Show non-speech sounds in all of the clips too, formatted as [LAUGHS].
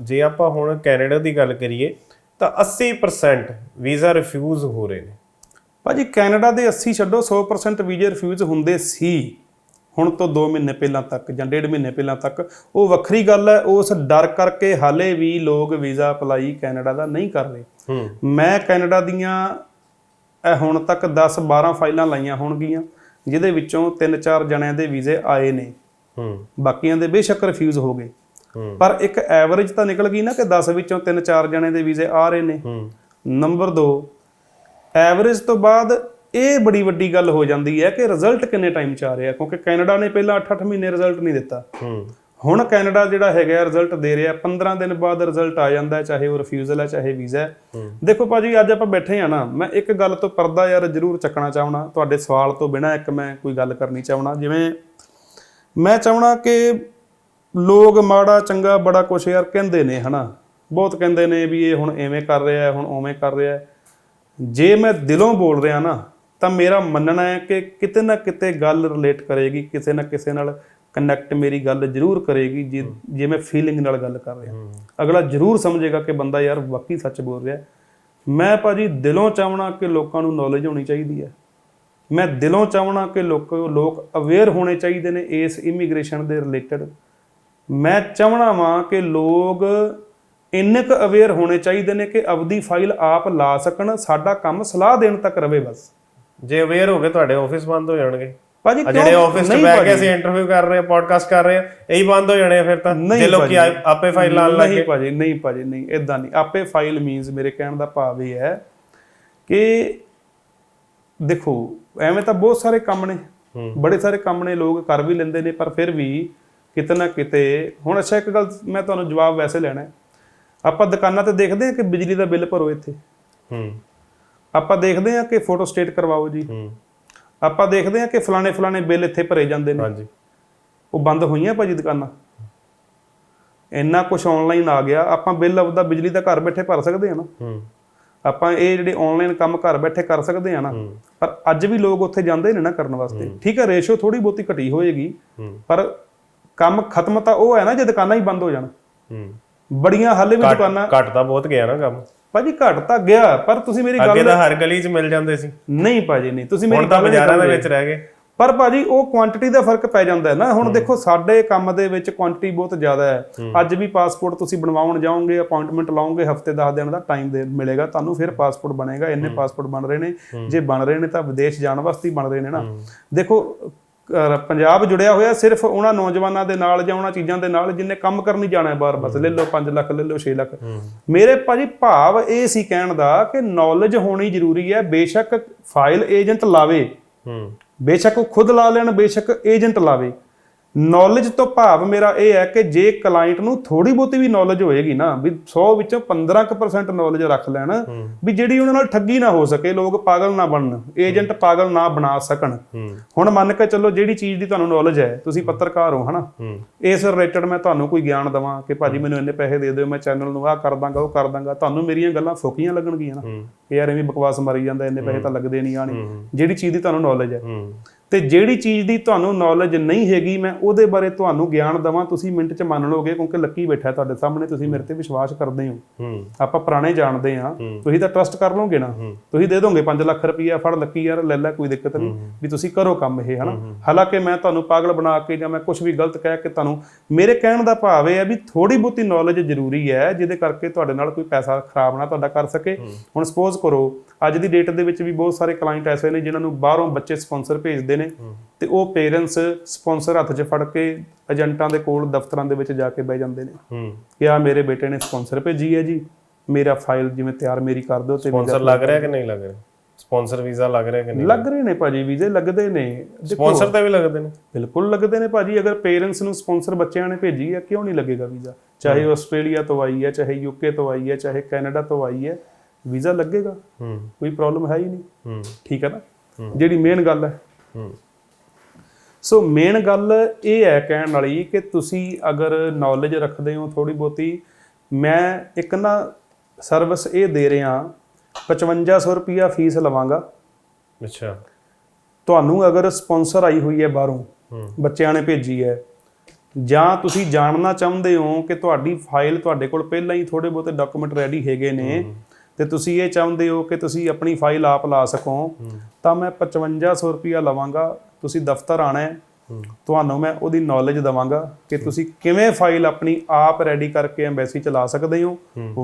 ਜੇ ਆਪਾਂ ਹੁਣ ਕੈਨੇਡਾ ਦੀ ਗੱਲ ਕਰੀਏ ਤਾਂ 80% ਵੀਜ਼ਾ ਰਿਫਿਊਜ਼ ਹੋ ਰਹੇ ਨੇ। ਭਾਜੀ ਕੈਨੇਡਾ ਦੇ 80 ਛੱਡੋ 100% ਵੀਜ਼ੇ ਰਿਫਿਊਜ਼ ਹੁੰਦੇ ਸੀ। ਹੁਣ ਤੋਂ 2 ਮਹੀਨੇ ਪਹਿਲਾਂ ਤੱਕ ਜਾਂ ਡੇਢ ਮਹੀਨੇ ਪਹਿਲਾਂ ਤੱਕ ਉਹ ਵੱਖਰੀ ਗੱਲ ਹੈ ਉਸ ਡਰ ਕਰਕੇ ਹਾਲੇ ਵੀ ਲੋਕ ਵੀਜ਼ਾ ਅਪਲਾਈ ਕੈਨੇਡਾ ਦਾ ਨਹੀਂ ਕਰ ਰਹੇ। ਮੈਂ ਕੈਨੇਡਾ ਦੀਆਂ ਇਹ ਹੁਣ ਤੱਕ 10 12 ਫਾਈਲਾਂ ਲਾਈਆਂ ਹੋਣਗੀਆਂ ਜਿਹਦੇ ਵਿੱਚੋਂ 3-4 ਜਣਿਆਂ ਦੇ ਵੀਜ਼ੇ ਆਏ ਨੇ। ਹੂੰ। ਬਾਕੀਆਂ ਦੇ ਬੇਸ਼ੱਕ ਰਿਫਿਊਜ਼ ਹੋ ਗਏ। ਪਰ ਇੱਕ ਐਵਰੇਜ ਤਾਂ ਨਿਕਲ ਗਈ ਨਾ ਕਿ 10 ਵਿੱਚੋਂ 3-4 ਜਣਿਆਂ ਦੇ ਵੀਜ਼ੇ ਆ ਰਹੇ ਨੇ। ਨੰਬਰ 2 ਐਵਰੇਜ ਤੋਂ ਬਾਅਦ ਇਹ ਬੜੀ ਵੱਡੀ ਗੱਲ ਹੋ ਜਾਂਦੀ ਹੈ ਕਿ ਰਿਜ਼ਲਟ ਕਿੰਨੇ ਟਾਈਮ ਚ ਆ ਰਿਹਾ ਕਿਉਂਕਿ ਕੈਨੇਡਾ ਨੇ ਪਹਿਲਾਂ 8-8 ਮਹੀਨੇ ਰਿਜ਼ਲਟ ਨਹੀਂ ਦਿੱਤਾ। ਹੁਣ ਕੈਨੇਡਾ ਜਿਹੜਾ ਹੈਗਾ ਰਿਜ਼ਲਟ ਦੇ ਰਿਹਾ 15 ਦਿਨ ਬਾਅਦ ਰਿਜ਼ਲਟ ਆ ਜਾਂਦਾ ਚਾਹੇ ਉਹ ਰਿਫਿਊਜ਼ਲ ਹੈ ਚਾਹੇ ਵੀਜ਼ਾ ਹੈ। ਦੇਖੋ ਭਾਜੀ ਅੱਜ ਆਪਾਂ ਬੈਠੇ ਆ ਨਾ ਮੈਂ ਇੱਕ ਗੱਲ ਤੋਂ ਪਰਦਾ ਯਾਰ ਜ਼ਰੂਰ ਚੱਕਣਾ ਚਾਹਣਾ ਤੁਹਾਡੇ ਸਵਾਲ ਤੋਂ ਬਿਨਾ ਇੱਕ ਮੈਂ ਕੋਈ ਗੱਲ ਕਰਨੀ ਚਾਹਣਾ ਜਿਵੇਂ ਮੈਂ ਚਾਹਣਾ ਕਿ ਲੋਕ ਮਾੜਾ ਚੰਗਾ ਬੜਾ ਕੁਛ ਯਾਰ ਕਹਿੰਦੇ ਨੇ ਹਨਾ? ਬਹੁਤ ਕਹਿੰਦੇ ਨੇ ਵੀ ਇਹ ਹੁਣ ਐਵੇਂ ਕਰ ਰਿਹਾ ਹੈ ਹੁਣ ਉਵੇਂ ਕਰ ਰਿਹਾ ਹੈ। ਜੇ ਮੈਂ ਦਿਲੋਂ ਬੋਲ ਰਿਹਾ ਨਾ ਤਾਂ ਮੇਰਾ ਮੰਨਣਾ ਹੈ ਕਿ ਕਿਤੇ ਨਾ ਕਿਤੇ ਗੱਲ ਰਿਲੇਟ ਕਰੇਗੀ ਕਿਸੇ ਨਾ ਕਿਸੇ ਨਾਲ ਕਨੈਕਟ ਮੇਰੀ ਗੱਲ ਜ਼ਰੂਰ ਕਰੇਗੀ ਜੇ ਜੇ ਮੈਂ ਫੀਲਿੰਗ ਨਾਲ ਗੱਲ ਕਰ ਰਿਹਾ। ਅਗਲਾ ਜ਼ਰੂਰ ਸਮਝੇਗਾ ਕਿ ਬੰਦਾ ਯਾਰ ਵਾਕਈ ਸੱਚ ਬੋਲ ਰਿਹਾ। ਮੈਂ ਭਾਜੀ ਦਿਲੋਂ ਚਾਹਣਾ ਕਿ ਲੋਕਾਂ ਨੂੰ ਨੌਲੇਜ ਹੋਣੀ ਚਾਹੀਦੀ ਹੈ। ਮੈਂ ਦਿਲੋਂ ਚਾਹਣਾ ਕਿ ਲੋਕ ਲੋਕ ਅਵੇਅਰ ਹੋਣੇ ਚਾਹੀਦੇ ਨੇ ਇਸ ਇਮੀਗ੍ਰੇਸ਼ਨ ਦੇ ਰਿਲੇਟਡ ਮੈਂ ਚਾਹਣਾ ਵਾਂ ਕਿ ਲੋਕ ਇੰਨੇ ਕੁ ਅਵੇਅਰ ਹੋਣੇ ਚਾਹੀਦੇ ਨੇ ਕਿ ਆਪਦੀ ਫਾਈਲ ਆਪ ਲਾ ਸਕਣ ਸਾਡਾ ਕੰਮ ਸਲਾਹ ਦੇਣ ਤੱਕ ਰਵੇ ਬਸ। ਜੇ ਅਵੇਅਰ ਹੋ ਗਏ ਤੁਹਾਡੇ ਆਫਿਸ ਬੰਦ ਹੋ ਜਾਣਗੇ। ਭਾਜੀ ਆ ਜਿਹੜੇ ਆਫਿਸ 'ਚ ਬੈਠ ਕੇ ਅਸੀਂ ਇੰਟਰਵਿਊ ਕਰ ਰਹੇ ਹਾਂ ਪੋਡਕਾਸਟ ਕਰ ਰਹੇ ਹਾਂ ਇਹੀ ਬੰਦ ਹੋ ਜਾਣੇ ਆ ਫਿਰ ਤਾਂ। ਜੇ ਲੋਕੀ। ਆ- ਆਪੇ ਫਾਈਲ ਲਾਣ ਲੱਗ ਨਹੀਂ ਭਾਜੀ ਨਹੀਂ ਭਾਜੀ ਨਹੀਂ ਇਦਾਂ ਨਹੀਂ। ਆਪੇ ਫਾਈਲ ਮੀਨਸ ਮੇਰੇ ਕਹਿਣ ਦਾ ਭਾਵ ਇਹ ਹੈ ਕਿ ਦੇਖੋ ਐਵੇਂ ਤਾਂ ਬਹੁਤ ਸਾਰੇ ਕੰਮ ਨੇ। ਬੜੇ ਸਾਰੇ ਕੰਮ ਨੇ ਲੋਕ ਕਰ ਵੀ ਲੈਂਦੇ ਨੇ ਪਰ ਫਿਰ ਵੀ ਕਿਤੇ ਨਾ ਕਿਤੇ। ਹੁਣ ਅੱਛਾ ਇੱਕ ਗੱਲ ਮੈਂ ਤੁਹਾਨੂੰ ਜਵਾਬ ਵੈਸੇ ਲੈਣਾ ਹੈ। ਆਪਾਂ ਦੁਕਾਨਾਂ ਤੇ ਦੇਖਦੇ ਹਾਂ ਕਿ ਬਿਜਲੀ ਦਾ ਬਿੱਲ ਭਰੋ ਇੱਥੇ। ਹੂੰ। ਆਪਾਂ ਦੇਖਦੇ ਹਾਂ ਕਿ ਫੋਟੋ ਸਟੇਟ ਕਰਵਾਓ ਜੀ। ਹੂੰ। ਆਪਾਂ ਦੇਖਦੇ ਹਾਂ ਕਿ ਫਲਾਣੇ ਫਲਾਣੇ ਬਿੱਲ ਇੱਥੇ ਭਰੇ ਜਾਂਦੇ ਨੇ। ਹਾਂਜੀ। ਉਹ ਬੰਦ ਹੋਈਆਂ ਭਾਜੀ ਦੁਕਾਨਾਂ? ਇੰਨਾ ਕੁਝ ਆਨਲਾਈਨ ਆ ਗਿਆ। ਆਪਾਂ ਬਿੱਲ ਆਪਦਾ ਬਿਜਲੀ ਦਾ ਘਰ ਬੈਠੇ ਭਰ ਸਕਦੇ ਹਾਂ ਨਾ। ਹੂੰ। ਆਪਾਂ ਇਹ ਜਿਹੜੇ ਆਨਲਾਈਨ ਕੰਮ ਘਰ ਬੈਠੇ ਕਰ ਸਕਦੇ ਹਾਂ ਨਾ। ਪਰ ਅੱਜ ਵੀ ਲੋਕ ਉੱਥੇ ਜਾਂਦੇ ਨੇ ਨਾ ਕਰਨ ਵਾਸਤੇ। ਠੀਕ ਹੈ ਰੇਸ਼ੋ ਥੋੜੀ ਬਹੁਤੀ ਘਟੀ ਹੋਏਗੀ। ਪਰ ਕੰਮ ਖਤਮ ਤਾਂ ਉਹ ਹੈ ਨਾ ਜੇ ਦੁਕਾਨਾਂ ਹੀ ਬੰਦ ਹੋ ਜਾਣ। ਹੂੰ। ਬੜੀਆਂ ਹਾਲੇ ਵੀ ਦੁਕਾਨਾਂ ਘੱਟ ਤਾਂ ਬਹੁਤ ਗਿਆ ਨਾ ਕੰਮ। ਭਾਜੀ ਘਟ ਤਾਂ ਗਿਆ ਪਰ ਤੁਸੀਂ ਮੇਰੀ ਗੱਲ ਅੱਗੇ ਤਾਂ ਹਰ ਗਲੀ 'ਚ ਮਿਲ ਜਾਂਦੇ ਸੀ। ਨਹੀਂ ਭਾਜੀ ਨਹੀਂ। ਤੁਸੀਂ ਮੇਰੀ ਹੁਣ ਤਾਂ ਗੱਲ ਨਹੀਂ ਬਾਜ਼ਾਰਾਂ ਦੇ। ਵਿੱਚ ਰਹਿ ਗਏ। ਪਰ ਭਾਜੀ ਉਹ ਕੁਆਂਟੀਟੀ ਦਾ ਫ਼ਰਕ ਪੈ ਜਾਂਦਾ ਹੈ ਨਾ। ਹੁਣ ਦੇਖੋ ਸਾਡੇ ਕੰਮ ਦੇ ਵਿੱਚ ਕੁਆਂਟੀਟੀ ਬਹੁਤ ਜ਼ਿਆਦਾ ਹੈ। ਅੱਜ ਵੀ ਪਾਸਪੋਰਟ ਤੁਸੀਂ ਬਣਵਾਉਣ ਜਾਓਗੇ ਅਪਾਇੰਟਮੈਂਟ ਲਾਓਗੇ ਹਫ਼ਤੇ 10 ਦਿਨ ਦਾ ਟਾਈਮ ਦੇ ਮਿਲੇਗਾ ਤੁਹਾਨੂੰ ਫਿਰ ਪਾਸਪੋਰਟ ਬਣੇਗਾ। ਇੰਨੇ ਪਾਸਪੋਰਟ ਬਣ ਰਹੇ ਨੇ। ਜੇ ਬਣ ਰਹੇ ਨੇ ਤਾਂ ਵਿਦੇਸ਼ ਜਾਣ ਵਾਸਤੇ ਬਣ ਰਹੇ ਨੇ ਨਾ। ਦੇਖੋ ਪੰਜਾਬ ਜੁੜਿਆ ਹੋਇਆ ਸਿਰਫ ਉਹਨਾਂ ਨੌਜਵਾਨਾਂ ਦੇ ਨਾਲ ਜਾਂ ਉਹਨਾਂ ਚੀਜ਼ਾਂ ਦੇ ਨਾਲ ਜਿੰਨੇ ਕੰਮ ਕਰਨ ਹੀ ਜਾਣਾ ਹੈ ਬਾਹਰ ਬਸ ਲੈ ਲਓ 5 ਲੱਖ ਲੈ ਲਓ 6 ਲੱਖ। ਮੇਰੇ ਭਾਜੀ ਭਾਵ ਇਹ ਸੀ ਕਹਿਣ ਦਾ ਕਿ ਨੌਲੇਜ ਹੋਣੀ ਜ਼ਰੂਰੀ ਹੈ ਬੇਸ਼ੱਕ ਫਾਈਲ ਏਜੰਟ ਲਾਵੇ। ਹੂੰ। ਬੇਸ਼ੱਕ ਉਹ ਖੁਦ ਲਾ ਲੈਣ ਬੇਸ਼ੱਕ ਏਜੰਟ ਲਾਵੇ। ਨੌਲੇਜ ਤੋਂ ਭਾਵ ਮੇਰਾ ਇਹ ਹੈ ਕਿ ਜੇ ਕਲਾਇੰਟ ਨੂੰ ਥੋੜੀ ਬਹੁਤੀ ਵੀ ਨੌਲੇਜ ਹੋਏਗੀ ਨਾ ਵੀ 100 ਵਿੱਚੋਂ 15% ਨੌਲੇਜ ਰੱਖ ਲੈਣ ਵੀ ਜਿਹੜੀ ਉਹਨਾਂ ਨਾਲ ਠੱਗੀ ਨਾ ਹੋ ਸਕੇ ਲੋਕ ਪਾਗਲ ਨਾ ਬਣਨ ਏਜੰਟ ਪਾਗਲ ਨਾ ਬਣਾ ਸਕਣ। ਹੁਣ ਮੰਨ ਕੇ ਚੱਲੋ ਜਿਹੜੀ ਚੀਜ਼ ਦੀ ਤੁਹਾਨੂੰ ਨੌਲੇਜ ਹੈ ਤੁਸੀਂ ਪੱਤਰਕਾਰ ਹੋ ਹਨਾ? ਇਸ ਰਿਲੇਟਡ ਮੈਂ ਤੁਹਾਨੂੰ ਕੋਈ ਗਿਆਨ ਦਵਾਂ ਕਿ ਭਾਜੀ ਮੈਨੂੰ ਇੰਨੇ ਪੈਸੇ ਦੇ ਦਿਓ ਮੈਂ ਚੈਨਲ ਨੂੰ ਆਹ ਕਰ ਦਾਂਗਾ ਉਹ ਕਰ ਦਾਂਗਾ। ਤੁਹਾਨੂੰ ਮੇਰੀਆਂ ਗੱਲਾਂ ਫੋਕੀਆਂ ਲੱਗਣਗੀਆਂ ਨਾ। ਯਾਰ ਐਵੇਂ ਬਕਵਾਸ ਮਾਰੀ ਜਾਂਦਾ ਇੰਨੇ ਪੈਸੇ ਤਾਂ ਲੱਗਦੇ ਨਹੀਂ ਆਣੀ ਜਿਹੜੀ ਚੀਜ਼ ਦੀ ਤੁਹਾਨੂੰ ਨੌਲੇਜ ਹੂੰ। ਤੇ ਜਿਹੜੀ ਚੀਜ਼ ਦੀ ਤੁਹਾਨੂੰ ਨੌਲੇਜ ਨਹੀਂ ਹੈਗੀ ਮੈਂ ਉਹਦੇ ਬਾਰੇ ਤੁਹਾਨੂੰ ਗਿਆਨ ਦਵਾਂ ਤੁਸੀਂ ਮਿੰਟ 'ਚ ਮੰਨ ਲਓਗੇ ਕਿਉਂਕਿ ਲੱਕੀ ਬੈਠਾ ਤੁਹਾਡੇ ਸਾਹਮਣੇ ਤੁਸੀਂ ਮੇਰੇ ਤੇ ਵਿਸ਼ਵਾਸ ਕਰਦੇ ਹੋ। ਆਪਾਂ ਪੁਰਾਣੇ ਜਾਣਦੇ ਆ ਤੁਸੀਂ ਤਾਂ ਟਰਸਟ ਕਰ ਲਓਗੇ ਨਾ। ਤੁਸੀਂ ਦੇ ਦੋਗੇ 5 ਲੱਖ ਰੁਪਈਆ ਫੜ ਲੱਕੀ ਯਾਰ ਲੈ ਲੈ ਕੋਈ ਦਿੱਕਤ ਨਹੀਂ ਵੀ ਤੁਸੀਂ ਕਰੋ ਕੰਮ ਇਹ ਹਨਾ? ਹਾਲਾਂਕਿ ਮੈਂ ਤੁਹਾਨੂੰ ਪਾਗਲ ਬਣਾ ਕੇ ਜਾਂ ਮੈਂ ਕੁਝ ਵੀ ਗਲਤ ਕਹਿ ਕੇ ਤੁਹਾਨੂੰ ਮੇਰੇ ਕਹਿਣ ਦਾ ਭਾਵ ਇਹ ਹੈ ਵੀ ਥੋੜੀ ਬਹੁਤੀ ਨੌਲੇਜ ਜ਼ਰੂਰੀ ਹੈ ਜਿਹਦੇ ਕਰਕੇ ਤੁਹਾਡੇ ਨਾਲ ਕੋਈ ਪੈਸਾ ਖਰਾਬ ਨਾ ਤੁਹਾਡਾ ਕਰ ਸਕੇ। ਹੁਣ ਸਪੋਜ਼ ਕਰੋ ਅੱਜ ਦੀ ਡੇਟ ਦੇ ਵਿੱਚ ਵੀ ਬਹੁਤ ਸਾਰੇ ਕਲਾਇੰਟ ਐਸੇ ਨੇ ਜਿਨ੍ਹਾਂ ਨੂੰ ਬਾਹਰੋਂ ਬੱਚੇ ਸਪਾਂਸਰ ਭੇਜਦੇ ਨੇ ਤੇ ਉਹ ਪੇਰੈਂਟਸ ਸਪਾਂਸਰ ਹੱਥ 'ਚ ਫੜ ਕੇ ਏਜੰਟਾਂ ਦੇ ਕੋਲ ਦਫ਼ਤਰਾਂ ਦੇ ਵਿੱਚ ਜਾ ਕੇ ਬਹਿ ਜਾਂਦੇ ਨੇ। ਹੂੰ। ਕਿ ਆ ਮੇਰੇ ਬੇਟੇ ਨੇ ਸਪਾਂਸਰ ਭੇਜੀ ਹੈ ਜੀ। ਮੇਰਾ ਫਾਈਲ ਜਿਵੇਂ ਤਿਆਰ ਮੇਰੀ ਕਰ ਦਿਓ ਤੇ ਸਪਾਂਸਰ ਲੱਗ ਰਿਹਾ ਕਿ ਨਹੀਂ ਲੱਗ ਰਿਹਾ? ਸਪਾਂਸਰ ਵੀਜ਼ਾ ਲੱਗ ਰਿਹਾ ਕਿ ਨਹੀਂ ਲੱਗ ਰਹੇ ਨੇ ਭਾਜੀ ਵੀਜ਼ੇ ਲੱਗਦੇ ਨੇ। ਸਪਾਂਸਰ ਤਾਂ ਵੀ ਲੱਗਦੇ ਨੇ। ਬਿਲਕੁਲ ਲੱਗਦੇ ਨੇ ਭਾਜੀ। ਅਗਰ ਪੇਰੈਂਟਸ ਨੂੰ ਸਪਾਂਸਰ ਬੱਚਿਆਂ ਨੇ ਭੇਜੀ ਹੈ ਕਿਉਂ ਨਹੀਂ ਲੱਗੇਗਾ ਵੀਜ਼ਾ ਚਾਹੇ ਆਸਟ੍ਰੇਲੀਆ ਤੋਂ ਆਈ ਹੈ ਚਾਹੇ ਯੂਕੇ ਤੋਂ ਆਈ ਹੈ ਚਾਹੇ ਕੈਨੇਡਾ ਤੋਂ ਆਈ ਹੈ ਵੀਜ਼ਾ ਲੱਗੇਗਾ। ਹੂੰ। ਕੋਈ ਪ੍ਰੋਬਲਮ ਹੈ ਹੀ ਨਹੀਂ। ਹੂੰ। ਠੀਕ ਹੈ ਨਾ? ਜਿਹੜੀ ਮੇਨ ਗੱਲ ਹੂੰ ਸੋ ਮੇਨ ਗੱਲ ਇਹ ਹੈ ਕਹਿਣ ਵਾਲੀ ਕਿ ਤੁਸੀਂ ਅਗਰ ਨੌਲੇਜ ਰੱਖਦੇ ਹੋ ਥੋੜੀ ਬਹੁਤੀ ਮੈਂ ਇੱਕ ਨਾ ਸਰਵਿਸ ਇਹ ਦੇ ਰਿਹਾ 5500 ਰੁਪਿਆ ਫੀਸ ਲਵਾਂਗਾ। ਅੱਛਾ। ਤੁਹਾਨੂੰ ਅਗਰ ਸਪਾਂਸਰ ਆਈ ਹੋਈ ਹੈ ਬਾਹਰੋਂ ਬੱਚਿਆਂ ਨੇ ਭੇਜੀ ਹੈ ਜਾਂ ਤੁਸੀਂ ਜਾਣਨਾ ਚਾਹੁੰਦੇ ਹੋ ਕਿ ਤੁਹਾਡੀ ਫਾਈਲ ਤੁਹਾਡੇ ਕੋਲ ਪਹਿਲਾਂ ਹੀ ਥੋੜੇ ਬਹੁਤੇ ਡਾਕੂਮੈਂਟ ਰੈਡੀ ਹੈਗੇ ਨੇ ਤੇ ਤੁਸੀਂ ਇਹ ਚਾਹੁੰਦੇ ਹੋ ਕਿ ਤੁਸੀਂ ਆਪਣੀ ਫਾਈਲ ਆਪ ਲਾ ਸਕੋ ਤਾਂ ਮੈਂ 5500 ਰੁਪਿਆ ਲਵਾਂਗਾ ਤੁਸੀਂ ਦਫ਼ਤਰ ਆਣਾ ਹੈ। ਤੁਹਾਨੂੰ ਮੈਂ ਉਹਦੀ ਨੌਲੇਜ ਦਵਾਂਗਾ ਕਿ ਤੁਸੀਂ ਕਿਵੇਂ ਫਾਈਲ ਆਪਣੀ ਆਪ ਰੈਡੀ ਕਰਕੇ ਐਮਬੈਸੀ ਚ ਲਾ ਸਕਦੇ ਹੋ।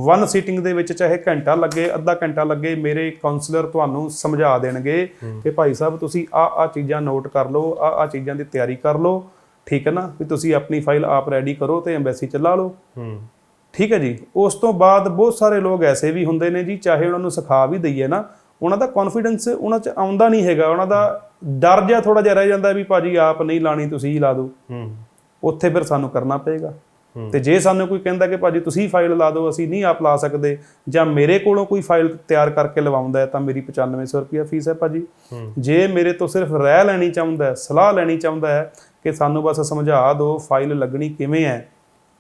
ਵਨ ਸੀਟਿੰਗ ਦੇ ਵਿੱਚ ਚਾਹੇ ਘੰਟਾ ਲੱਗੇ ਅੱਧਾ ਘੰਟਾ ਲੱਗੇ ਮੇਰੇ ਕਾਉਂਸਲਰ ਤੁਹਾਨੂੰ ਸਮਝਾ ਦੇਣਗੇ ਕਿ ਭਾਈ ਸਾਹਿਬ ਤੁਸੀਂ ਆ ਆ ਚੀਜ਼ਾਂ ਨੋਟ ਕਰ ਲਓ ਆ ਆ ਚੀਜ਼ਾਂ ਦੀ ਤਿਆਰੀ ਕਰ ਲਓ। ਠੀਕ ਹੈ ਨਾ? ਵੀ ਤੁਸੀਂ ਆਪਣੀ ਫਾਈਲ ਆਪ ਰੈਡੀ ਕਰੋ ਤੇ ਐਮਬੈਸੀ ਚ ਲਾ ਲਓ। ਠੀਕ ਹੈ ਜੀ? ਉਸ ਤੋਂ ਬਾਅਦ ਬਹੁਤ ਸਾਰੇ ਲੋਕ ਐਸੇ ਵੀ ਹੁੰਦੇ ਨੇ ਜੀ ਚਾਹੇ ਉਹਨਾਂ ਨੂੰ ਸਿਖਾ ਵੀ ਦਈਏ ਨਾ ਉਹਨਾਂ ਦਾ ਕੌਨਫੀਡੈਂਸ ਉਹਨਾਂ 'ਚ ਆਉਂਦਾ ਨਹੀਂ ਹੈਗਾ। ਉਹਨਾਂ ਦਾ ਡਰ ਜਿਹਾ ਥੋੜਾ ਜਿਹਾ ਰਹਿ ਜਾਂਦਾ ਵੀ ਭਾਜੀ ਆਪ ਨਹੀਂ ਲਾਣੀ ਤੁਸੀਂ ਹੀ ਲਾ ਦਿਓ। ਹੂੰ। ਉੱਥੇ ਫਿਰ ਸਾਨੂੰ ਕਰਨਾ ਪਏਗਾ। ਤੇ ਜੇ ਸਾਨੂੰ ਕੋਈ ਕਹਿੰਦਾ ਕਿ ਭਾਜੀ ਤੁਸੀਂ ਫਾਈਲ ਲਾ ਦਿਓ ਅਸੀਂ ਨਹੀਂ ਆਪ ਲਾ ਸਕਦੇ ਜਾਂ ਮੇਰੇ ਕੋਲੋਂ ਕੋਈ ਫਾਈਲ ਤਿਆਰ ਕਰਕੇ ਲਵਾਉਂਦਾ ਹੈ ਤਾਂ ਮੇਰੀ 9500 ਰੁਪਿਆ ਫੀਸ ਹੈ ਭਾਜੀ। ਜੇ ਮੇਰੇ ਤੋਂ ਸਿਰਫ ਰਹਿ ਲੈਣੀ ਚਾਹੁੰਦਾ ਹੈ ਸਲਾਹ ਲੈਣੀ ਚਾਹੁੰਦਾ ਹੈ ਕਿ ਸਾਨੂੰ ਬਸ ਸਮਝਾ ਦਿਓ ਫਾਈਲ ਲੱਗਣੀ ਕਿਵੇਂ ਹੈ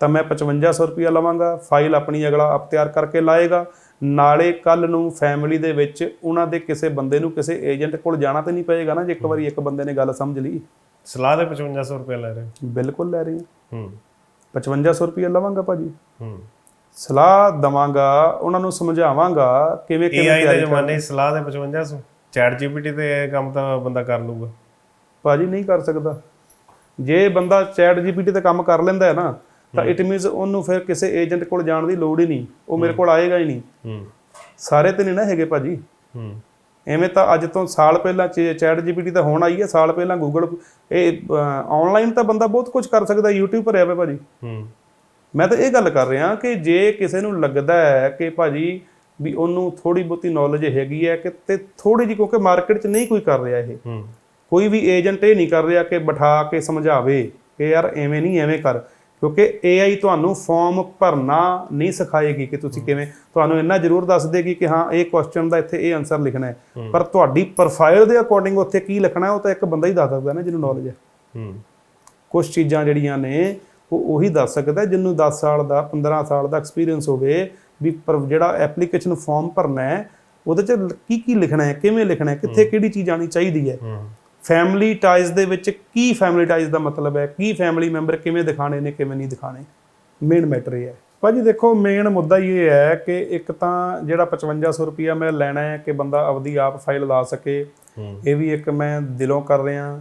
ਤਾਂ ਮੈਂ 5500 ਰੁਪਿਆ ਲਵਾਂਗਾ ਫਾਈਲ ਆਪਣੀ ਅਗਲਾ ਆਪ ਤਿਆਰ ਕਰਕੇ ਲਾਏਗਾ। ਨਾਲੇ ਕੱਲ ਨੂੰ ਫੈਮਿਲੀ ਦੇ ਵਿੱਚ ਉਹਨਾਂ ਦੇ ਕਿਸੇ ਬੰਦੇ ਨੂੰ ਕਿਸੇ ਏਜੰਟ ਕੋਲ ਜਾਣਾ ਤੇ ਨਹੀਂ ਪਏਗਾ ਨਾ ਜੇ ਇੱਕ ਵਾਰੀ ਇੱਕ ਬੰਦੇ ਨੇ ਗੱਲ ਸਮਝ ਲਈ। ਸਲਾਹ ਦੇ 5500 ਰੁਪਏ ਲੈ ਰਹੇ ਬਿਲਕੁਲ ਲੈ ਰਹੇ ਹਾਂ। ਹੂੰ। 5500 ਰੁਪਿਆ ਲਵਾਂਗਾ ਭਾਜੀ। ਹੂੰ। ਸਲਾਹ ਦਵਾਂਗਾ ਉਹਨਾਂ ਨੂੰ ਸਮਝਾਵਾਂਗਾ ਕਿਵੇਂ ਕਿਵੇਂ AI ਦੇ ਜ਼ਮਾਨੇ ਸਲਾਹ ਦੇ 5500 ਚੈਟ ਜੀਪੀਟੀ ਤੇ ਇਹ ਕੰਮ ਤਾਂ ਬੰਦਾ ਕਰ ਲੂਗਾ ਭਾਜੀ ਨਹੀਂ ਕਰ ਸਕਦਾ। ਜੇ ਬੰਦਾ ਚੈਟ ਜੀਪੀਟੀ ਤੇ ਕੰਮ ਕਰ ਲੈਂਦਾ ਹੈ ਨਾ ਤਾਂ ਇਟ ਮੀਨਸ ਉਹਨੂੰ ਫਿਰ ਕਿਸੇ ਏਜੰਟ ਕੋਲ ਜਾਣ ਦੀ ਲੋੜ ਹੀ ਨਹੀਂ। ਉਹ ਮੇਰੇ ਕੋਲ ਆਏਗਾ ਹੀ ਨਹੀਂ। ਹੂੰ। ਸਾਰੇ ਤੇ ਨਹੀਂ ਨਾ ਹੈਗੇ ਭਾਜੀ। ਹੂੰ। ਐਵੇਂ ਤਾਂ ਅੱਜ ਤੋਂ ਸਾਲ ਪਹਿਲਾਂ ਚੈਟ ਜੀਪੀਟੀ ਤਾਂ ਹੁਣ ਆਈ ਹੈ ਸਾਲ ਪਹਿਲਾਂ ਗੂਗਲ ਇਹ ਆਨਲਾਈਨ ਤਾਂ ਬੰਦਾ ਬਹੁਤ ਕੁਝ ਕਰ ਸਕਦਾ YouTube ਭਰਿਆ ਪਿਆ ਭਾਜੀ। ਹੂੰ। ਮੈਂ ਤਾਂ ਇਹ ਗੱਲ ਕਰ ਰਿਹਾ ਕਿ ਜੇ ਕਿਸੇ ਨੂੰ ਲੱਗਦਾ ਹੈ ਕਿ ਭਾਜੀ ਵੀ ਉਹਨੂੰ ਥੋੜੀ ਬਹੁਤੀ ਨੌਲੇਜ ਹੈਗੀ ਹੈ ਕਿ ਤੇ ਥੋੜੀ ਜਿਹੀ ਕਿਉਂਕਿ ਮਾਰਕੀਟ 'ਚ ਨਹੀਂ ਕੋਈ ਕਰ ਰਿਹਾ ਇਹ। ਹੂੰ। ਕੋਈ ਵੀ ਏਜੰਟ ਇਹ ਨਹੀਂ ਕਰ ਰਿਹਾ ਕਿ ਬਿਠਾ ਕੇ ਸਮਝਾਵੇ ਕਿ ਯਾਰ ਐਵੇਂ ਨਹੀਂ ਐਵੇਂ ਕਰ। ਕਿਉਂਕਿ AI ਤੁਹਾਨੂੰ ਫਾਰਮ ਭਰਨਾ ਨਹੀਂ ਸਿਖਾਏਗੀ ਕਿ ਤੁਸੀਂ ਕਿਵੇਂ। ਤੁਹਾਨੂੰ ਇੰਨਾ ਜ਼ਰੂਰ ਦੱਸ ਦੇਗੀ ਕਿ ਹਾਂ ਇਹ ਕੁਐਸਚਨ ਦਾ ਇੱਥੇ ਇਹ ਆਨਸਰ ਲਿਖਣਾ ਹੈ। ਪਰ ਤੁਹਾਡੀ ਪ੍ਰੋਫਾਈਲ ਦੇ ਅਕੋਰਡਿੰਗ ਉੱਥੇ ਕੀ ਲਿਖਣਾ ਹੈ ਉਹ ਤਾਂ ਇੱਕ ਬੰਦਾ ਹੀ ਦੱਸ ਸਕਦਾ ਨਾ ਜਿਹਨੂੰ ਨੌਲੇਜ ਹੈ। ਕੁਝ ਚੀਜ਼ਾਂ ਜਿਹੜੀਆਂ ਨੇ ਉਹ ਉਹੀ ਦੱਸ ਸਕਦਾ ਜਿਹਨੂੰ 10 ਸਾਲ ਦਾ 15 ਸਾਲ ਦਾ ਐਕਸਪੀਰੀਅੰਸ ਹੋਵੇ ਵੀ ਜਿਹੜਾ ਐਪਲੀਕੇਸ਼ਨ ਫਾਰਮ ਭਰਨਾ ਹੈ ਉਹਦੇ ਚ ਕੀ ਕੀ ਲਿਖਣਾ ਹੈ ਕਿਵੇਂ ਲਿਖਣਾ ਹੈ ਕਿੱਥੇ ਕਿਹੜੀ ਚੀਜ਼ ਆਣੀ ਚਾਹੀਦੀ ਹੂੰ। ਫੈਮਿਲੀ ਟਾਈਜ਼ ਦੇ ਵਿੱਚ ਕੀ ਫੈਮਿਲੀ ਟਾਈਜ਼ ਦਾ ਮਤਲਬ ਹੈ? ਕੀ ਫੈਮਿਲੀ ਮੈਂਬਰ ਕਿਵੇਂ ਦਿਖਾਣੇ ਨੇ ਕਿਵੇਂ ਨਹੀਂ ਦਿਖਾਣੇ ਮੇਨ ਮੈਟਰ ਇਹ ਹੈ। ਭਾਜੀ ਦੇਖੋ ਮੇਨ ਮੁੱਦਾ ਹੀ ਇਹ ਹੈ ਕਿ ਇੱਕ ਤਾਂ ਜਿਹੜਾ 5500 ਰੁਪਿਆ ਮੈਂ ਲੈਣਾ ਹੈ ਕਿ ਬੰਦਾ ਆਪਦੀ ਆਪ ਫਾਈਲ ਲਾ ਸਕੇ। ਇਹ ਵੀ ਇੱਕ ਮੈਂ ਦਿਲੋਂ ਕਰ ਰਿਹਾ।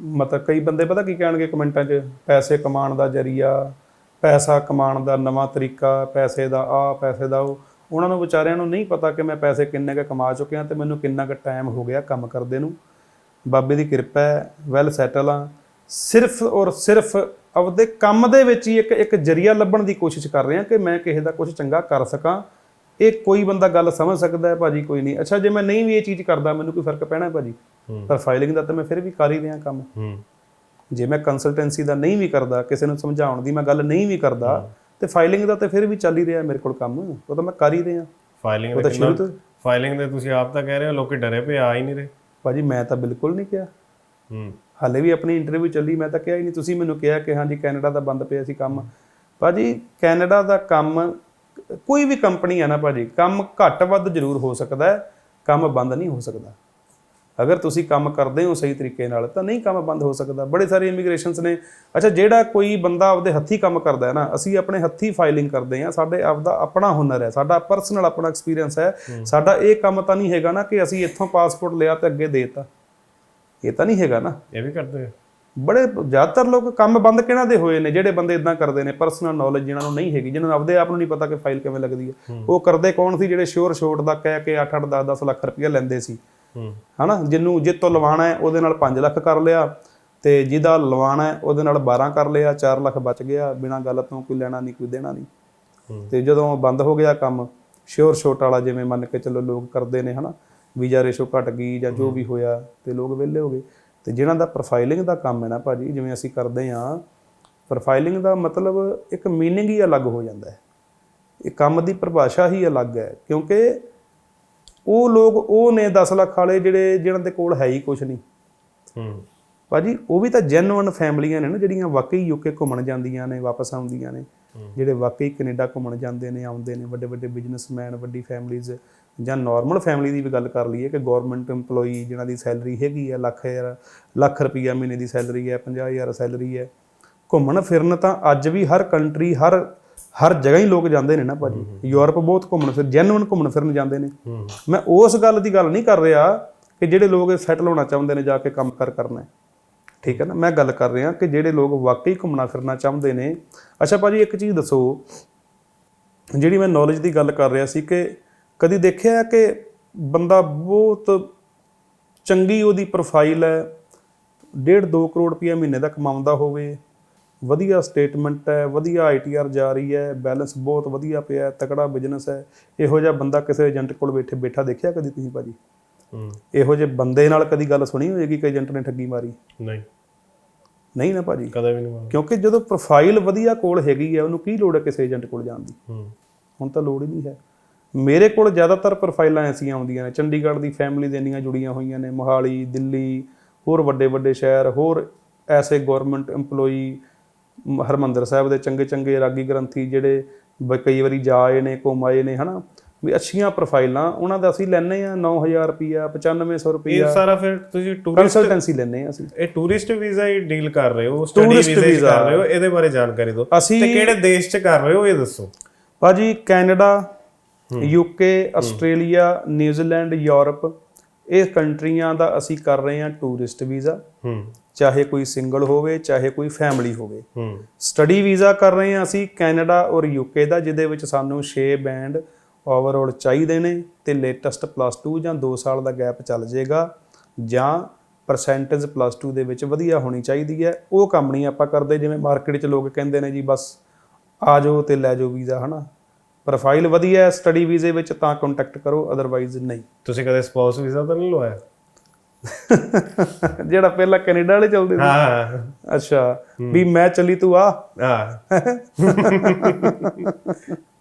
ਮਤਲਬ ਕਈ ਬੰਦੇ ਪਤਾ ਕੀ ਕਹਿਣਗੇ ਕਮੈਂਟਾਂ 'ਚ? ਪੈਸੇ ਕਮਾਉਣ ਦਾ ਜਰੀਆ ਪੈਸਾ ਕਮਾਉਣ ਦਾ ਨਵਾਂ ਤਰੀਕਾ ਪੈਸੇ ਦਾ ਆ ਪੈਸੇ ਦਾ ਉਹ। ਉਹਨਾਂ ਨੂੰ ਵਿਚਾਰਿਆਂ ਨੂੰ ਨਹੀਂ ਪਤਾ ਕਿ ਮੈਂ ਪੈਸੇ ਕਿੰਨੇ ਕੁ ਕਮਾ ਚੁੱਕਿਆ ਤੇ ਮੈਨੂੰ ਕਿੰਨਾ ਕੁ ਟਾਈਮ ਹੋ ਗਿਆ ਕੰਮ ਕਰਦੇ ਨੂੰ। ਬਾਬੇ ਦੀ ਕਿਰਪਾ ਹੈ ਵੈਲ ਸੈਟਲ ਆ ਸਿਰਫ ਔਰ ਸਿਰਫ ਆਪਦੇ ਕੰਮ ਦੇ ਵਿੱਚ ਹੀ ਇੱਕ ਇੱਕ ਜਰੀਆ ਲੱਭਣ ਦੀ ਕੋਸ਼ਿਸ਼ ਕਰ ਰਿਹਾ ਕਿ ਮੈਂ ਕਿਸੇ ਦਾ ਕੁਝ ਚੰਗਾ ਕਰ ਸਕਾਂ। ਇਹ ਕੋਈ ਬੰਦਾ ਗੱਲ ਸਮਝ ਸਕਦਾ ਹੈ ਭਾਜੀ ਕੋਈ ਨਹੀਂ। ਅੱਛਾ ਜੇ ਮੈਂ ਨਹੀਂ ਵੀ ਇਹ ਚੀਜ਼ ਕਰਦਾ ਮੈਨੂੰ ਕੋਈ ਫ਼ਰਕ ਪੈਣਾ ਹੈ ਭਾਜੀ? ਹੂੰ। ਪਰ ਫਾਈਲਿੰਗ ਦਾ ਤਾਂ ਮੈਂ ਫਿਰ ਵੀ ਕਰ ਹੀ ਰਿਹਾ ਕੰਮ। ਹੂੰ। ਜੇ ਮੈਂ ਕੰਸਲਟੈਂਸੀ ਦਾ ਨਹੀਂ ਵੀ ਕਰਦਾ ਕਿਸੇ ਨੂੰ ਸਮਝਾਉਣ ਦੀ ਮੈਂ ਗੱਲ ਨਹੀਂ ਵੀ ਕਰਦਾ ਤੇ ਫਾਈਲਿੰਗ ਦਾ ਤਾਂ ਫਿਰ ਵੀ ਚੱਲ ਹੀ ਰਿਹਾ ਮੇਰੇ ਕੋਲ ਕੰਮ। ਉਹ ਤਾਂ ਮੈਂ ਕਰ ਹੀ ਰਿਹਾ। ਦੇ ਫਾਈਲਿੰਗ ਦੇ ਤੁਸੀਂ ਆਪ ਤਾਂ ਕਹਿ ਰਹੇ ਹੋ ਲੋਕੀ ਡਰੇ ਪਏ ਆ ਹੀ ਨਹੀਂ ਰਹੇ। ਭਾਜੀ ਮੈਂ ਤਾਂ ਬਿਲਕੁਲ ਨਹੀਂ ਕਿਹਾ। ਹੂੰ। ਹਾਲੇ ਵੀ ਆਪਣੀ ਇੰਟਰਵਿਊ ਚੱਲੀ ਮੈਂ ਤਾਂ ਕਿਹਾ ਹੀ ਨਹੀਂ। ਤੁਸੀਂ ਮੈਨੂੰ ਕਿਹਾ ਕਿ ਹਾਂਜੀ ਕੈਨੇਡਾ ਦਾ ਬੰਦ ਪਿਆ ਸੀ ਕੰਮ। ਭਾਜੀ ਕੈਨੇਡਾ ਦਾ ਕੰਮ ਕੋਈ ਵੀ ਕੰਪਨੀ ਹੈ ਨਾ ਭਾਜੀ ਕੰਮ ਘੱਟ ਵੱਧ ਜ਼ਰੂਰ ਹੋ ਸਕਦਾ ਹੈ ਕੰਮ ਬੰਦ ਨਹੀਂ ਹੋ ਸਕਦਾ। ਅਗਰ ਤੁਸੀਂ ਕੰਮ ਕਰਦੇ ਹੋ ਸਹੀ ਤਰੀਕੇ ਨਾਲ ਤਾਂ ਨਹੀਂ ਕੰਮ ਬੰਦ ਹੋ ਸਕਦਾ। ਬੜੇ ਸਾਰੇ ਇਮੀਗ੍ਰੇਸ਼ਨਸ ਨੇ। ਅੱਛਾ ਜਿਹੜਾ ਕੋਈ ਬੰਦਾ ਆਪਦੇ ਹੱਥੀ ਕੰਮ ਕਰਦਾ ਹੈ ਨਾ ਅਸੀਂ ਆਪਣੇ ਹੱਥੀ ਫਾਈਲਿੰਗ ਕਰਦੇ ਹਾਂ। ਸਾਡੇ ਆਪਦਾ ਆਪਣਾ ਹੁਨਰ ਹੈ ਸਾਡਾ ਪਰਸਨਲ ਆਪਣਾ ਐਕਸਪੀਰੀਅੰਸ ਹੈ। ਸਾਡਾ ਇਹ ਕੰਮ ਤਾਂ ਨਹੀਂ ਹੈਗਾ ਨਾ ਕਿ ਅਸੀਂ ਇੱਥੋਂ ਪਾਸਪੋਰਟ ਲਿਆ ਤੇ ਅੱਗੇ ਦੇਤਾ। ਇਹ ਤਾਂ ਨਹੀਂ ਹੈਗਾ ਨਾ। ਇਹ ਵੀ ਕਰਦੇ ਬੜੇ ਜ਼ਿਆਦਾਤਰ ਲੋਕ ਕੰਮ ਬੰਦ ਕਿਹਨਾਂ ਦੇ ਹੋਏ ਨੇ ਜਿਹੜੇ ਬੰਦੇ ਇਦਾਂ ਕਰਦੇ ਨੇ? ਪਰਸਨਲ ਨੌਲੇਜ ਜਿਨ੍ਹਾਂ ਨੂੰ ਨਹੀਂ ਹੈਗੀ ਜਿਨ੍ਹਾਂ ਨੂੰ ਆਪਦੇ ਆਪ ਨੂੰ ਨਹੀਂ ਪਤਾ ਕਿ ਫਾਈਲ ਕਿਵੇਂ ਲੱਗਦੀ ਹੈ। ਉਹ ਕਰਦੇ ਕੌਣ ਸੀ ਜਿਹੜੇ ਸ਼ੋਰ ਸ਼ੋਟ ਦਾ ਕਹਿ ਕੇ 8 8 10 10 ਲੱਖ ਰੁਪਏ ਲੈਂਦੇ ਸੀ? ਹਨਾ? ਜਿੰਨੂੰ ਜਿੱਤੋਂ ਲਵਾਣਾ ਹੈ ਉਹਦੇ ਨਾਲ 5 ਲੱਖ ਕਰ ਲਿਆ ਤੇ ਜਿਹਦਾ ਲਵਾਣਾ ਹੈ ਉਹਦੇ ਨਾਲ 12 ਕਰ ਲਿਆ 4 ਲੱਖ ਬਚ ਗਿਆ ਬਿਨਾਂ ਗੱਲ ਤੋਂ ਕੋਈ ਲੈਣਾ ਨਹੀਂ ਕੋਈ ਦੇਣਾ ਨਹੀਂ। ਤੇ ਜਦੋਂ ਬੰਦ ਹੋ ਗਿਆ ਕੰਮ ਸ਼ੋਰ ਸ਼ੋਟ ਵਾਲਾ ਜਿਵੇਂ ਮੰਨ ਕੇ ਚੱਲੋ ਲੋਕ ਕਰਦੇ ਨੇ ਹਨਾ? ਵੀਜ਼ਾ ਰੇਸ਼ੋ ਘਟ ਗਈ ਜਾਂ ਜੋ ਵੀ ਹੋਇਆ ਤੇ ਲੋਕ ਵਿਹਲੇ ਹੋ ਗਏ। ਤੇ ਜਿਹਨਾਂ ਦਾ ਪ੍ਰੋਫਾਈਲਿੰਗ ਦਾ ਕੰਮ ਹੈ ਨਾ ਭਾਜੀ ਜਿਵੇਂ ਅਸੀਂ ਕਰਦੇ ਆ ਪ੍ਰੋਫਾਈਲਿੰਗ ਦਾ ਮਤਲਬ ਇੱਕ ਮੀਨਿੰਗ ਹੀ ਅਲੱਗ ਹੋ ਜਾਂਦਾ ਹੈ। ਇਹ ਕੰਮ ਦੀ ਪਰਿਭਾਸ਼ਾ ਹੀ ਅਲੱਗ ਹੈ ਕਿਉਂਕਿ ਉਹ ਲੋਕ ਉਹ ਨੇ 10 ਲੱਖ ਵਾਲੇ ਜਿਹੜੇ ਜਿਨ੍ਹਾਂ ਦੇ ਕੋਲ ਹੈ ਹੀ ਕੁਝ ਨਹੀਂ। ਹੂੰ। ਭਾਜੀ ਉਹ ਵੀ ਤਾਂ ਜੈਨੂਇਨ ਫੈਮਲੀਆਂ ਨੇ ਨਾ ਜਿਹੜੀਆਂ ਵਾਕਈ ਯੂਕੇ ਘੁੰਮਣ ਜਾਂਦੀਆਂ ਨੇ ਵਾਪਸ ਆਉਂਦੀਆਂ ਨੇ। ਜਿਹੜੇ ਵਾਕਈ ਕੈਨੇਡਾ ਘੁੰਮਣ ਜਾਂਦੇ ਨੇ ਆਉਂਦੇ ਨੇ ਵੱਡੇ ਵੱਡੇ ਬਿਜ਼ਨਸਮੈਨ ਵੱਡੀ ਫੈਮਲੀਆਂ ਜਾਂ ਨਾਰਮਲ ਫੈਮਿਲੀ ਦੀ ਵੀ ਗੱਲ ਕਰ ਲਈਏ ਕਿ ਗਵਰਨਮੈਂਟ EMPLOYE ਜਿਨ੍ਹਾਂ ਦੀ ਸੈਲਰੀ ਹੈਗੀ ਹੈ ਲੱਖ ਹਜ਼ਾਰ ਲੱਖ ਰੁਪਈਆ ਮਹੀਨੇ ਦੀ ਸੈਲਰੀ ਹੈ 50000 ਸੈਲਰੀ ਹੈ। ਘੁੰਮਣ ਫਿਰਨ ਤਾਂ ਅੱਜ ਵੀ ਹਰ ਕੰਟਰੀ ਹਰ ਹਰ ਜਗ੍ਹਾ ਹੀ ਲੋਕ ਜਾਂਦੇ ਨੇ ਨਾ ਭਾਜੀ। ਯੂਰਪ ਬਹੁਤ ਘੁੰਮਣ ਫਿਰ ਜੈਨੂਇਨ ਘੁੰਮਣ ਫਿਰਨ ਜਾਂਦੇ ਨੇ। ਮੈਂ ਉਸ ਗੱਲ ਦੀ ਗੱਲ ਨਹੀਂ ਕਰ ਰਿਹਾ ਕਿ ਜਿਹੜੇ ਲੋਕ ਸੈਟਲ ਹੋਣਾ ਚਾਹੁੰਦੇ ਨੇ ਜਾ ਕੇ ਕੰਮ ਕਰ ਕਰਨਾ। ਠੀਕ ਹੈ ਨਾ? ਮੈਂ ਗੱਲ ਕਰ ਰਿਹਾ ਕਿ ਜਿਹੜੇ ਲੋਕ ਵਾਕਈ ਘੁੰਮਣਾ ਫਿਰਨਾ ਚਾਹੁੰਦੇ ਨੇ। ਅੱਛਾ ਭਾਜੀ ਇੱਕ ਚੀਜ਼ ਦੱਸੋ। ਜਿਹੜੀ ਮੈਂ ਨੌਲੇਜ ਦੀ ਗੱਲ ਕਰ ਰਿਹਾ ਸੀ ਕਿ ਕਦੀ ਦੇਖਿਆ ਕਿ ਬੰਦਾ ਬਹੁਤ ਚੰਗੀ ਉਹਦੀ ਪ੍ਰੋਫਾਈਲ ਹੈ। 1.5 2 ਕਰੋੜ ਰੁਪਏ ਮਹੀਨੇ ਦਾ ਕਮਾਉਂਦਾ ਹੋਵੇ। ਵਧੀਆ ਸਟੇਟਮੈਂਟ ਹੈ ਵਧੀਆ ਆਈਟੀਆਰ ਜਾ ਰਹੀ ਹੈ ਬੈਲੈਂਸ ਬਹੁਤ ਵਧੀਆ ਪਿਆ ਤਕੜਾ ਬਿਜ਼ਨਸ ਹੈ। ਇਹੋ ਜਿਹਾ ਬੰਦਾ ਕਿਸੇ ਏਜੰਟ ਕੋਲ ਬੈਠੇ ਬੈਠਾ ਦੇਖਿਆ ਕਦੀ ਤੁਸੀਂ ਭਾਜੀ? ਹੂੰ। ਇਹੋ ਜਿਹੇ ਬੰਦੇ ਨਾਲ ਕਦੀ ਗੱਲ ਸੁਣੀ ਹੋਏਗੀ ਕਿ ਏਜੰਟ ਨੇ ਠੱਗੀ ਮਾਰੀ? ਨਹੀਂ। ਨਹੀਂ ਨਾ ਭਾਜੀ। ਕਦੇ ਵੀ ਨਹੀਂ ਕਿਉਂਕਿ ਜਦੋਂ ਪ੍ਰੋਫਾਈਲ ਵਧੀਆ ਕੋਲ ਹੈਗੀ ਹੈ ਉਹਨੂੰ ਕੀ ਲੋੜ ਹੈ ਕਿਸੇ ਏਜੰਟ ਕੋਲ ਜਾਣ ਦੀ? ਹੂੰ। ਹੁਣ ਤਾਂ ਲੋੜ ਹੀ ਨਹੀਂ ਹੈ। ਮੇਰੇ ਕੋਲ ਜ਼ਿਆਦਾਤਰ ਪ੍ਰੋਫਾਈਲਾਂ ਐਸੀਆਂ ਆਉਂਦੀਆਂ ਨੇ ਚੰਡੀਗੜ੍ਹ ਦੀ ਫੈਮਿਲੀ ਦੇ ਇੰਨੀਆਂ ਜੁੜੀਆਂ ਹੋਈਆਂ ਨੇ ਮੋਹਾਲੀ ਦਿੱਲੀ ਹੋਰ ਵੱਡੇ ਵੱਡੇ ਸ਼ਹਿਰ ਹੋਰ ਐਸੇ ਗਵਰਨਮੈਂਟ EMPLOYE ਹਰਮੰਦਰ ਸਾਹਿਬ ਦੇ ਚੰਗੇ ਚੰਗੇ ਰਾਗੀ ਗ੍ਰੰਥੀ ਜਿਹੜੇ ਕਈ ਵਾਰੀ ਜਾ ਆਏ ਨੇ ਘੁੰਮ ਆਏ ਨੇ ਹਨਾ? ਵੀ ਅੱਛੀਆਂ ਪ੍ਰੋਫਾਈਲਾਂ ਉਹਨਾਂ ਦਾ ਅਸੀਂ ਲੈਨੇ ਆ 9000 ਰੁਪਿਆ 9500 ਰੁਪਿਆ ਇਹ ਸਾਰਾ ਫਿਰ ਤੁਸੀਂ ਟੂਰਿਸਟ ਕੰਸਲਟੈਂਸੀ ਲੈਨੇ ਆ ਅਸੀਂ। ਇਹ ਟੂਰਿਸਟ ਵੀਜ਼ਾ ਹੀ ਡੀਲ ਕਰ ਰਹੇ ਹੋ ਸਟੱਡੀ ਵੀਜ਼ਾ। ਕਰ ਰਹੇ ਹੋ ਇਹਦੇ ਬਾਰੇ ਜਾਣਕਾਰੀ ਦਿਓ। ਅਸੀਂ ਤੇ ਕਿਹੜੇ ਦੇਸ਼ 'ਚ ਕਰ ਰਹੇ ਹੋ ਇਹ ਦੱਸੋ। ਭਾਜੀ Canada UK Australia New Zealand Europe. ਇਹ ਕੰਟਰੀਆਂ ਦਾ ਅਸੀਂ ਕਰ ਰਹੇ ਹਾਂ ਟੂਰਿਸਟ ਵੀਜ਼ਾ। ਹੂੰ। ਚਾਹੇ ਕੋਈ ਸਿੰਗਲ ਹੋਵੇ ਚਾਹੇ ਕੋਈ ਫੈਮਿਲੀ ਹੋਵੇ। ਹੂੰ। ਸਟੱਡੀ ਵੀਜ਼ਾ ਕਰ ਰਹੇ ਹਾਂ ਅਸੀਂ ਕੈਨੇਡਾ ਔਰ ਯੂਕੇ ਦਾ ਜਿਹਦੇ ਵਿੱਚ ਸਾਨੂੰ 6 ਬੈਂਡ ਓਵਰਆਲ ਚਾਹੀਦੇ ਨੇ ਤੇ ਲੇਟੈਸਟ ਪਲੱਸ 2 ਜਾਂ 2 ਸਾਲ ਦਾ ਗੈਪ ਚੱਲ ਜਾਏਗਾ ਜਾਂ ਪਰਸੈਂਟੇਜ ਪਲੱਸ 2 ਦੇ ਵਿੱਚ ਵਧੀਆ ਹੋਣੀ ਚਾਹੀਦੀ ਹੈ। ਉਹ ਕੰਮ ਨਹੀਂ ਆਪਾਂ ਕਰਦੇ ਜਿਵੇਂ ਮਾਰਕੀਟ 'ਚ ਲੋਕ ਕਹਿੰਦੇ ਨੇ ਜੀ ਬਸ ਆ ਜਾਓ ਤੇ ਲੈ ਜਾਓ ਵੀਜ਼ਾ ਹਨਾ? ਪ੍ਰੋਫਾਈਲ ਵਧੀਆ ਹੈ ਸਟੱਡੀ ਵੀਜ਼ੇ ਵਿੱਚ ਤਾਂ ਕੰਟੈਕਟ ਕਰੋ ਅਦਰਵਾਈਜ਼ ਨਹੀਂ। ਤੁਸੀਂ ਕਦੇ ਸਪਾਊਸ ਵੀਜ਼ਾ ਤਾਂ ਨਹੀਂ ਲਵਾਇਆ? [LAUGHS] ਜਿਹੜਾ ਪਹਿਲਾਂ ਕੈਨੇਡਾ ਵਾਲੇ ਚੱਲਦੇ ਸੀ। ਹਾਂ। ਅੱਛਾ ਵੀ ਮੈਂ ਚੱਲੀ ਤੂੰ ਆ। ਹਾਂ। [LAUGHS] [LAUGHS]